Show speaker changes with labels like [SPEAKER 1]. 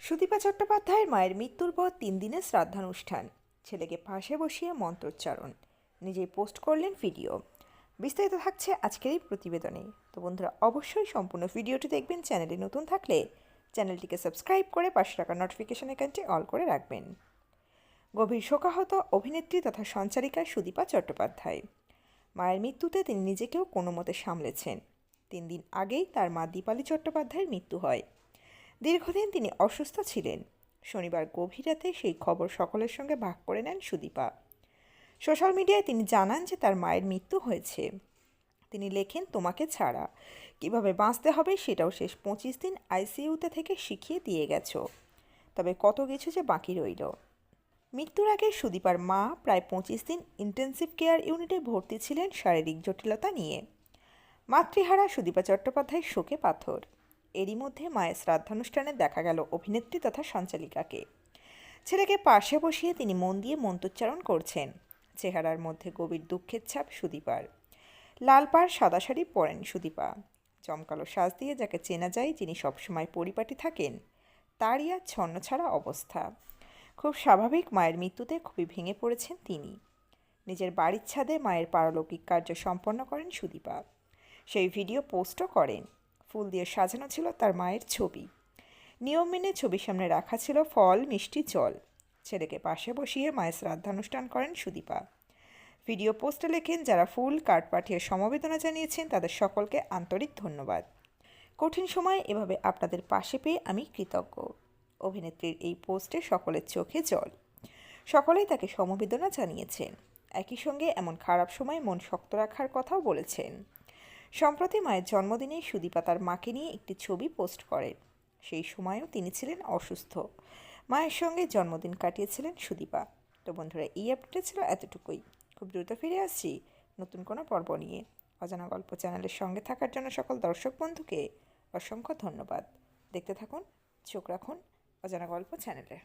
[SPEAKER 1] সুদীপা চট্টোপাধ্যায়ের মায়ের মৃত্যুর পর তিন দিনের শ্রাদ্ধানুষ্ঠান। ছেলেকে পাশে বসিয়ে মন্ত্রোচ্চারণ। নিজেই পোস্ট করলেন ভিডিও। বিস্তারিত থাকছে আজকের এই প্রতিবেদনে। তো বন্ধুরা, অবশ্যই সম্পূর্ণ ভিডিওটি দেখবেন, চ্যানেলে নতুন থাকলে চ্যানেলটিকে সাবস্ক্রাইব করে পাশে টাকা নোটিফিকেশন এখানটি অল করে রাখবেন। গভীর শোকাহত অভিনেত্রী তথা সঞ্চারিকা সুদীপা চট্টোপাধ্যায়। মায়ের মৃত্যুতে তিনি নিজেকেও কোনো মতে সামলেছেন। তিন দিন আগেই তার মা দীপালি চট্টোপাধ্যায়ের মৃত্যু হয়। দীর্ঘদিন তিনি অসুস্থ ছিলেন। শনিবার গভীর রাতে সেই খবর সকলের সঙ্গে ভাগ করে নেন সুদীপা। সোশ্যাল মিডিয়ায় তিনি জানান যে তার মায়ের মৃত্যু হয়েছে। তিনি লেখেন, তোমাকে ছাড়া। কীভাবে বাঁচতে হবে সেটাও শেষ পঁচিশ দিন আইসিইউতে থেকে শিখিয়ে দিয়ে গেছো। তবে কত কিছু যে বাকি রইল। মৃত্যুর আগে সুদীপার মা প্রায় পঁচিশ দিন ইন্টেন্সিভ কেয়ার ইউনিটে ভর্তি ছিলেন শারীরিক জটিলতা নিয়ে। মাতৃহারা সুদীপা চট্টোপাধ্যায় শোকে পাথর। এরই মধ্যে মায়ের শ্রাদ্ধানুষ্ঠানে দেখা গেল অভিনেত্রী তথা সঞ্চালিকাকে। ছেলেকে পাশে বসিয়ে তিনি মন দিয়ে মন্ত্রোচ্চারণ করছেন। চেহারার মধ্যে গভীর দুঃখের ছাপ সুদীপার। লাল পাড় সাদা শাড়ি পরেন সুদীপা। জমকালো সাজ দিয়ে যাকে চেনা যায় যিনি সবসময় পরিপাটি থাকেন, তারই আর ছন্ন ছাড়া অবস্থা। খুব স্বাভাবিক মায়ের মৃত্যুতে খুবই ভেঙে পড়েছেন তিনি। নিজের বাড়ির ছাদে মায়ের পারলৌকিক কার্য সম্পন্ন করেন সুদীপা। সেই ভিডিও পোস্টও করেন। ফুল দিয়ে সাজানো ছিল তার মায়ের ছবি। নিয়ম মেনে ছবির সামনে রাখা ছিল ফল, মিষ্টি, জল। ছেলেকে পাশে বসিয়ে মায়ের শ্রাদ্ধানুষ্ঠান করেন সুদীপা। ভিডিও পোস্টে লেখেন, যারা ফুল কার্ড পাঠিয়ে সমবেদনা জানিয়েছেন, তাদের সকলকে আন্তরিক ধন্যবাদ। কঠিন সময়ে এভাবে আপনাদের পাশে পেয়ে আমি কৃতজ্ঞ। অভিনেত্রীর এই পোস্টে সকলের চোখে জল। সকলেই তাকে সমবেদনা জানিয়েছেন। একই সঙ্গে এমন খারাপ সময় মন শক্ত রাখার কথাও বলেছেন। সম্প্রতি মায়ের জন্মদিনে সুদীপা তার মাকে নিয়ে একটি ছবি পোস্ট করে। সেই সময়ও তিনি ছিলেন অসুস্থ। মায়ের সঙ্গে জন্মদিন কাটিয়েছিলেন সুদীপা। তো বন্ধুরা, এই আপডেটে ছিল এতটুকুই। খুব দ্রুত ফিরে আসছি নতুন কোনো পর্ব নিয়ে। অজানা গল্প চ্যানেলের সঙ্গে থাকার জন্য সকল দর্শক বন্ধুকে অসংখ্য ধন্যবাদ। দেখতে থাকুন, চোখ রাখুন অজানা গল্প চ্যানেলে।